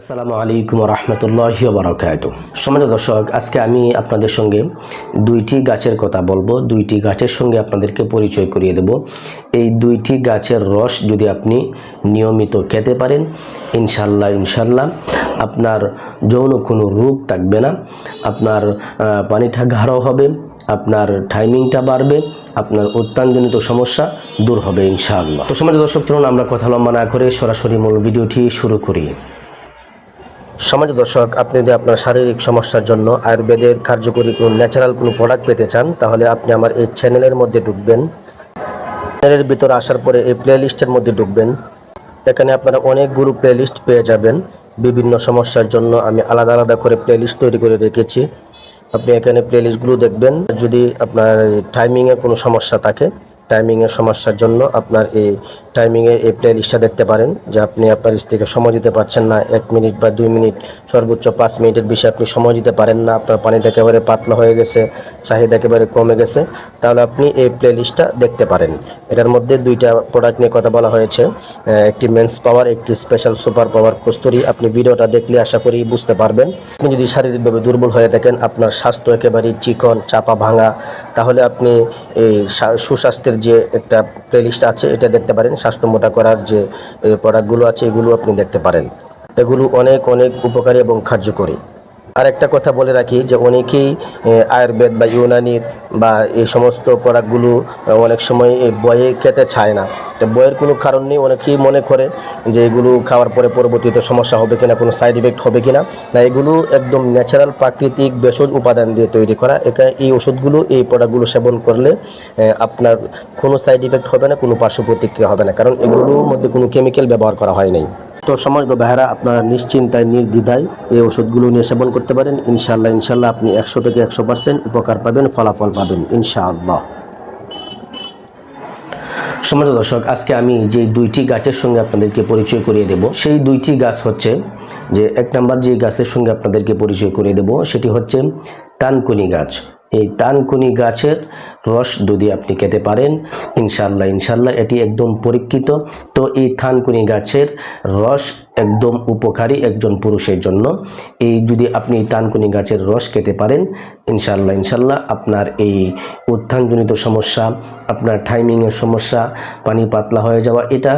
আসসালামু আলাইকুম রহমতুল্লাহি বারকাত সমাজ দর্শক, আজকে আমি আপনাদের সঙ্গে দুইটি গাছের কথা বলব। দুইটি গাছের সঙ্গে আপনাদেরকে পরিচয় করিয়ে দেব। এই দুইটি গাছের রস যদি আপনি নিয়মিত খেতে পারেন ইনশাল্লাহ ইনশাল্লাহ আপনার যৌন কোনো রোগ থাকবে না, আপনার পানিটা গাঢ় হবে, আপনার টাইমিংটা বাড়বে, আপনার উত্তানজনিত সমস্যা দূর হবে, ইনশাআল্লাহ। তো সমাজ দর্শক, চলুন আমরা কথা লম্বা না করে সরাসরি মূল ভিডিওটি শুরু করি। সমাজ দর্শক, আপনি যদি আপনার শারীরিক সমস্যার জন্য আয়ুর্বেদের কার্যকরী কোনো ন্যাচারাল কোনো প্রোডাক্ট পেতে চান, তাহলে আপনি আমার এই চ্যানেলের মধ্যে ঢুকবেন। চ্যানেলের ভিতরে আসার পরে এই প্লে লিস্টের মধ্যে ঢুকবেন। এখানে আপনারা অনেকগুলো প্লে লিস্ট পেয়ে যাবেন। বিভিন্ন সমস্যার জন্য আমি আলাদা আলাদা করে প্লে লিস্ট তৈরি করে রেখেছি। আপনি এখানে প্লে লিস্টগুলো দেখবেন। যদি আপনার টাইমিংয়ে কোনো সমস্যা থাকে টাইমিংয়ের সমস্যার জন্য আপনার এই টাইমিংয়ের এই প্লে লিস্টটা দেখতে পারেন, যে আপনি আপনার স্ত্রীকে সময় দিতে পারছেন না, এক মিনিট বা দুই মিনিট, সর্বোচ্চ পাঁচ মিনিটের বেশি আপনি সময় দিতে পারেন না, আপনার পানিটা একেবারে পাতলা হয়ে গেছে, চাহিদা একেবারে কমে গেছে, তাহলে আপনি এই প্লে লিস্টটা দেখতে পারেন। এটার মধ্যে দুইটা প্রোডাক্ট নিয়ে কথা বলা হয়েছে একটি মেন্স পাওয়ার একটি স্পেশাল সুপার পাওয়ার কস্তুরি, আপনি ভিডিওটা দেখলে আশা করি বুঝতে পারবেন। আপনি যদি শারীরিকভাবে দুর্বল হয়ে থাকেন, আপনার স্বাস্থ্য একেবারে চিকন, চাপা ভাঙা, তাহলে আপনি এই সুস্বাস্থ্যের যে একটা প্লেলিস্ট আছে, এটা দেখতে পারেন। স্বাস্থ্য মোটা করার যে প্রোডাক্টগুলো আছে, এগুলো আপনি দেখতে পারেন। এগুলো অনেক অনেক উপকারী এবং কার্যকরী। আর একটা কথা বলে রাখি যে অনেকেই আয়ুর্বেদ বা ইউনানির বা এই সমস্ত প্রোডাক্টগুলো অনেক সময় বয়ে খেতে চায় না। তো বইয়ের কোনো কারণ নেই, অনেকেই মনে করে যে এগুলো খাওয়ার পরে পরবর্তীতে সমস্যা হবে কিনা, কোনো সাইড ইফেক্ট হবে কিনা। না, এগুলো একদম ন্যাচারাল প্রাকৃতিক ভেষজ উপাদান দিয়ে তৈরি করা। এখানে এই ওষুধগুলো, এই প্রোডাক্টগুলো সেবন করলে আপনার কোনো সাইড ইফেক্ট হবে না, কোনো পার্শ্ব প্রতিক্রিয়া হবে না। কারণ এগুলোর মধ্যে কোনো কেমিক্যাল ব্যবহার করা হয় নাই। তো সমাজ ভাইরা আপনারা নিশ্চিন্তায়, নির্দ্বিধায় এই ওষুধগুলো নিয়ে সেবন করতে পারেন। ইনশাআল্লাহ ইনশাআল্লাহ আপনি একশো থেকে একশো পার্সেন্ট উপকার পাবেন, ফলাফল পাবেন, ইনশাআল্লাহ। সমাজ দর্শক, আজকে আমি যে দুইটি গাছের সঙ্গে আপনাদেরকে পরিচয় করিয়ে দেব, সেই দুইটি গাছ হচ্ছে যে, এক নাম্বার যে গাছের সঙ্গে আপনাদেরকে পরিচয় করিয়ে দেব, সেটি হচ্ছে তানকুনি গাছ। এই তানকুনি গাছের রস যদি আপনি খেতে পারেন ইনশাল্লাহ ইনশাল্লাহ এটি একদম পরীক্ষিত। তো এই থানকুনি গাছের রস একদম উপকারী একজন পুরুষের জন্য। এই যদি আপনি তানকুনি গাছের রস খেতে পারেন ইনশাল্লাহ ইনশাল্লাহ আপনার এই উত্থানজনিত সমস্যা, আপনার টাইমিংয়ের সমস্যা, পানি পাতলা হয়ে যাওয়া, এটা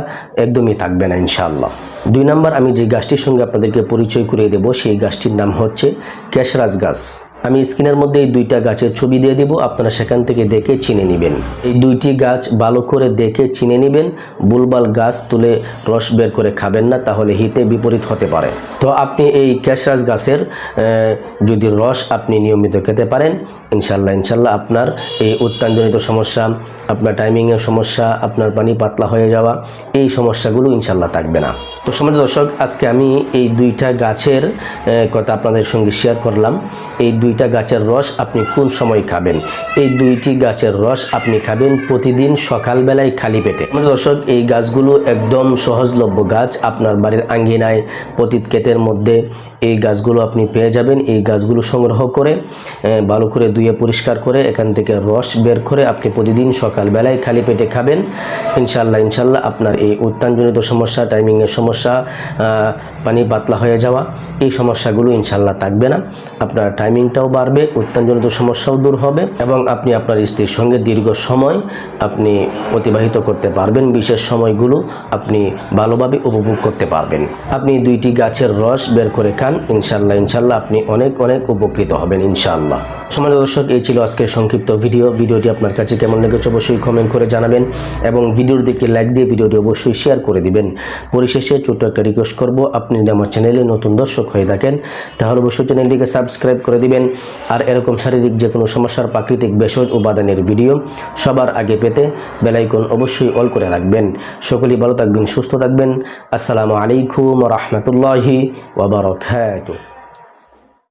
একদমই থাকবে না ইনশাল্লাহ দুই নম্বর, আমি যে গাছটির সঙ্গে আপনাদেরকে পরিচয় করিয়ে দেব, সেই গাছটির নাম হচ্ছে ক্যাশরাজ গাছ। আমি স্ক্রিনের মধ্যে এই দুইটা গাছের ছবি দিয়ে দিব। আপনারা সেখান থেকে দেখে চিনে নেবেন। এই দুইটি গাছ ভালো করে দেখে চিনে নেবেন। বুলবাল গাছ তুলে রস বের করে খাবেন না, তাহলে হিতে বিপরীত হতে পারে। তো আপনি এই ক্যাশরাজ গাছের যদি রস আপনি নিয়মিত খেতে পারেন ইনশাল্লাহ ইনশাল্লাহ আপনার এই উত্তানজনিত সমস্যা, আপনার টাইমিংয়ের সমস্যা, আপনার পানি পাতলা হয়ে যাওয়া, এই সমস্যাগুলো ইনশাল্লাহ থাকবে না। তো সমাজ দর্শক, আজকে আমি এই দুইটা গাছের কথা আপনাদের সঙ্গে শেয়ার করলাম। এই দুইটা গাছের রস আপনি কোন সময় খাবেন? এই দুইটি গাছের রস আপনি খাবেন প্রতিদিন সকালবেলায় খালি পেটে। আমাদের দর্শক, এই গাছগুলো একদম সহজলভ্য গাছ, আপনার বাড়ির আঙ্গিনায় পতিত ক্ষেতের মধ্যে এই গাছগুলো আপনি পেয়ে যাবেন। এই গাছগুলো সংগ্রহ করে ভালো করে ধুয়ে পরিষ্কার করে, এখান থেকে রস বের করে আপনি প্রতিদিন সকালবেলায় খালি পেটে খাবেন। ইনশাল্লাহ ইনশাল্লাহ আপনার এই উত্তানজনিত সমস্যা টাইমিংয়ের সমস্যা আহ, পানি পাতলা হয়ে যাওয়া এই সমস্যাগুলো ইনশাল্লাহ থাকবে না। আপনার টাইমিংটাও বাড়বে উত্তানজনিত সমস্যাও দূর হবে এবং আপনি আপনার স্ত্রীর সঙ্গে দীর্ঘ সময় আপনি অতিবাহিত করতে পারবেন। বিশেষ সময়গুলো আপনি ভালোভাবে উপভোগ করতে পারবেন। আপনি দুইটি গাছের রস বের করে খান ইনশাল্লাহ ইনশাল্লাহ আপনি অনেক অনেক উপকৃত হবেন ইনশাআল্লাহ সমাজ দর্শক এই ছিল আজকের সংক্ষিপ্ত ভিডিও। ভিডিওটি আপনার কাছে কেমন লেগেছে অবশ্যই কমেন্ট করে জানাবেন এবং ভিডিওর দিকে লাইক দিয়ে ভিডিওটি অবশ্যই শেয়ার করে দিবেন। পরিশেষে ছোট্ট একটা রিকোয়েস্ট করব। আপনি যদি আমার চ্যানেলে নতুন দর্শক হয়ে থাকেন, তাহলে অবশ্যই চ্যানেলটিকে সাবস্ক্রাইব করে দিবেন। আর এরকম শারীরিক যে কোনো সমস্যার প্রাকৃতিক ভেষজ উপাদানের ভিডিও সবার আগে পেতে বেলাইকন অবশ্যই অল করে রাখবেন। সকলেই ভালো থাকবেন, সুস্থ থাকবেন। আসসালামু আলাইকুম রহমতুল্লাহি ওবরাকাতুহ